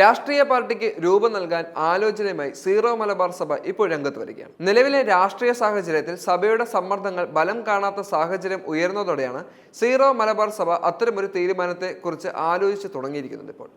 രാഷ്ട്രീയ പാർട്ടിക്ക് രൂപം നൽകാൻ ആലോചനയുമായി സീറോ മലബാർ സഭ ഇപ്പോൾ രംഗത്ത് വരികയാണ്. നിലവിലെ രാഷ്ട്രീയ സാഹചര്യത്തിൽ സഭയുടെ സമ്മർദ്ദങ്ങൾ ബലം കാണാത്ത സാഹചര്യം ഉയർന്നതോടെയാണ് സീറോ മലബാർ സഭ അത്തരമൊരു തീരുമാനത്തെ കുറിച്ച് ആലോചിച്ച് തുടങ്ങിയിരിക്കുന്നത് ഇപ്പോൾ.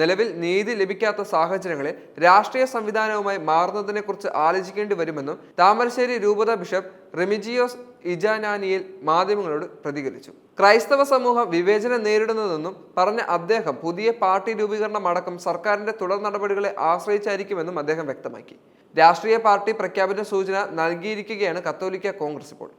നിലവിൽ നീതി ലഭിക്കാത്ത സാഹചര്യങ്ങളിൽ രാഷ്ട്രീയ സംവിധാനവുമായി മാറുന്നതിനെക്കുറിച്ച് ആലോചിക്കേണ്ടി വരുമെന്നും താമരശ്ശേരി രൂപത ബിഷപ്പ് റെമിജിയോസ് ഇജാനാനിയിൽ മാധ്യമങ്ങളോട് പ്രതികരിച്ചു. ക്രൈസ്തവ സമൂഹം വിവേചനം നേരിടുന്നതെന്നും പറഞ്ഞ അദ്ദേഹം പുതിയ പാർട്ടി രൂപീകരണം അടക്കം സർക്കാരിന്റെ തുടർ നടപടികളെ ആശ്രയിച്ചായിരിക്കുമെന്നും അദ്ദേഹം വ്യക്തമാക്കി. രാഷ്ട്രീയ പാർട്ടി പ്രഖ്യാപന സൂചന നൽകിയിരിക്കുകയാണ് കത്തോലിക്ക കോൺഗ്രസ് ഇപ്പോൾ.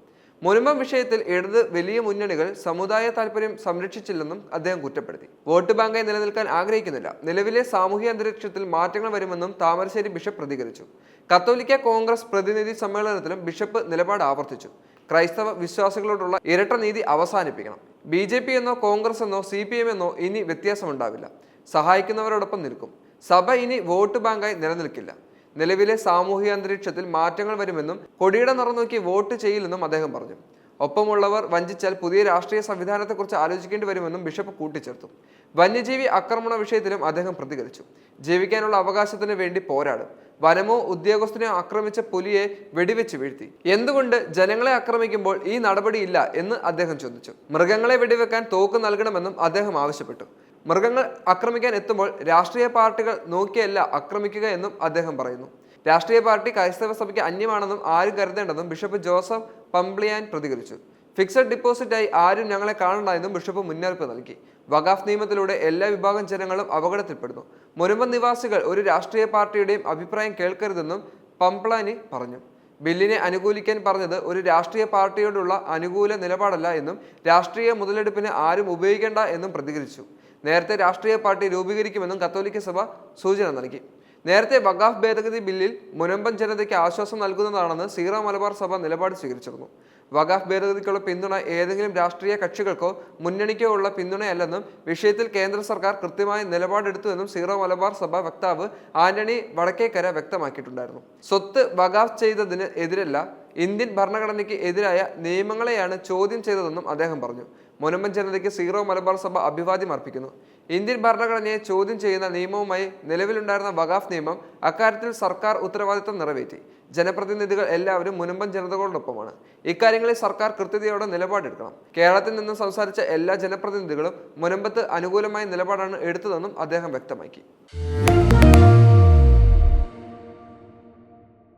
മുൻപം വിഷയത്തിൽ ഇടത് വലിയ മുന്നണികൾ സമുദായ താല്പര്യം സംരക്ഷിച്ചില്ലെന്നും അദ്ദേഹം കുറ്റപ്പെടുത്തി. വോട്ട് ബാങ്കായി നിലനിൽക്കാൻ ആഗ്രഹിക്കുന്നില്ല. നിലവിലെ സാമൂഹ്യ അന്തരീക്ഷത്തിൽ മാറ്റങ്ങൾ വരുമെന്നും താമരശ്ശേരി ബിഷപ്പ് പ്രതികരിച്ചു. കത്തോലിക്ക കോൺഗ്രസ് പ്രതിനിധി സമ്മേളനത്തിലും ബിഷപ്പ് നിലപാട് ആവർത്തിച്ചു. ക്രൈസ്തവ വിശ്വാസികളോടുള്ള ഇരട്ട നീതി അവസാനിപ്പിക്കണം. ബി ജെ പി എന്നോ കോൺഗ്രസ് എന്നോ സി പി എം എന്നോ ഇനി വ്യത്യാസമുണ്ടാവില്ല. സഹായിക്കുന്നവരോടൊപ്പം നിൽക്കും. സഭ ഇനി വോട്ട് ബാങ്കായി നിലനിൽക്കില്ല. നിലവിലെ സാമൂഹിക അന്തരീക്ഷത്തിൽ മാറ്റങ്ങൾ വരുമെന്നും കൊടിയുടെ നിറം നോക്കി വോട്ട് ചെയ്യില്ലെന്നും അദ്ദേഹം പറഞ്ഞു. ഒപ്പമുള്ളവർ വഞ്ചിച്ചാൽ പുതിയ രാഷ്ട്രീയ സംവിധാനത്തെക്കുറിച്ച് ആലോചിക്കേണ്ടി വരുമെന്നും ബിഷപ്പ് കൂട്ടിച്ചേർത്തു. വന്യജീവി ആക്രമണ വിഷയത്തിലും അദ്ദേഹം പ്രതികരിച്ചു. ജീവിക്കാനുള്ള അവകാശത്തിന് വേണ്ടി പോരാടും. വനമോ ഉദ്യോഗസ്ഥനെ ആക്രമിച്ച പുലിയെ വെടിവെച്ച് വീഴ്ത്തി. എന്തുകൊണ്ട് ജനങ്ങളെ ആക്രമിക്കുമ്പോൾ ഈ നടപടിയില്ല എന്ന് അദ്ദേഹം ചോദിച്ചു. മൃഗങ്ങളെ വെടിവെക്കാൻ തോക്ക് നൽകണമെന്നും അദ്ദേഹം ആവശ്യപ്പെട്ടു. മൃഗങ്ങൾ ആക്രമിക്കാൻ എത്തുമ്പോൾ രാഷ്ട്രീയ പാർട്ടികൾ നോക്കിയല്ല ആക്രമിക്കുക എന്നും അദ്ദേഹം പറയുന്നു. രാഷ്ട്രീയ പാർട്ടി ക്രൈസ്തവ സഭയ്ക്ക് അന്യമാണെന്നും ആരും കരുതേണ്ടെന്നും ബിഷപ്പ് ജോസഫ് പംപ്ലിയാൻ പ്രതികരിച്ചു. ഫിക്സഡ് ഡിപ്പോസിറ്റായി ആരും ഞങ്ങളെ കാണണ്ട എന്നും ബിഷപ്പ് മുന്നറിയിപ്പ് നൽകി. വഖാഫ് നിയമത്തിലൂടെ എല്ലാ വിഭാഗം ജനങ്ങളും അപകടത്തിൽപ്പെടുന്നു. മുനമ്പം നിവാസികൾ ഒരു രാഷ്ട്രീയ പാർട്ടിയുടെയും അഭിപ്രായം കേൾക്കരുതെന്നും പംപ്ലാനി പറഞ്ഞു. ബില്ലിനെ അനുകൂലിക്കാൻ പറഞ്ഞത് ഒരു രാഷ്ട്രീയ പാർട്ടിയോടുള്ള അനുകൂല നിലപാടല്ല എന്നും രാഷ്ട്രീയ മുതലെടുപ്പിന് ആരും ഉപയോഗിക്കേണ്ട എന്നും പ്രതികരിച്ചു. നേരത്തെ രാഷ്ട്രീയ പാർട്ടി രൂപീകരിക്കുമെന്നും കത്തോലിക്ക സഭ സൂചന നൽകി. നേരത്തെ വഖാഫ് ഭേദഗതി ബില്ലിൽ മുനമ്പൻ ജനതയ്ക്ക് ആശ്വാസം നൽകുന്നതാണെന്ന് സീറോ മലബാർ സഭ നിലപാട് സ്വീകരിച്ചിരുന്നു. വഖാഫ് ഭേദഗതിക്കുള്ള പിന്തുണ ഏതെങ്കിലും രാഷ്ട്രീയ കക്ഷികൾക്കോ മുന്നണിക്കോ ഉള്ള പിന്തുണയല്ലെന്നും വിഷയത്തിൽ കേന്ദ്ര സർക്കാർ കൃത്യമായ നിലപാടെടുത്തുവെന്നും സീറോ മലബാർ സഭ വക്താവ് ആന്റണി വടക്കേക്കര വ്യക്തമാക്കിയിട്ടുണ്ടായിരുന്നു. സ്വത്ത് വഖാഫ് ചെയ്തതിന് എതിരല്ല ഇന്ത്യൻ ഭരണഘടനയ്ക്ക് എതിരായ നിയമങ്ങളെയാണ് ചോദ്യം ചെയ്തതെന്നും അദ്ദേഹം പറഞ്ഞു. മുനമ്പൻ ജനതയ്ക്ക് സീറോ മലബാർ സഭ അഭിവാദ്യം അർപ്പിക്കുന്നു. ഇന്ത്യൻ ഭരണഘടനയെ ചോദ്യം ചെയ്യുന്ന നിയമവുമായി നിലവിലുണ്ടായിരുന്ന വഖാഫ് നിയമം അക്കാര്യത്തിൽ സർക്കാർ ഉത്തരവാദിത്തം നിറവേറ്റി. ജനപ്രതിനിധികൾ എല്ലാവരും മുനമ്പൻ ജനതകളോടൊപ്പമാണ്. ഇക്കാര്യങ്ങളിൽ സർക്കാർ കൃത്യതയോടെ നിലപാടെടുക്കണം. കേരളത്തിൽ നിന്ന് സംസാരിച്ച എല്ലാ ജനപ്രതിനിധികളും മുനമ്പത്ത് അനുകൂലമായ നിലപാടാണ് എടുത്തതെന്നും അദ്ദേഹം വ്യക്തമാക്കി.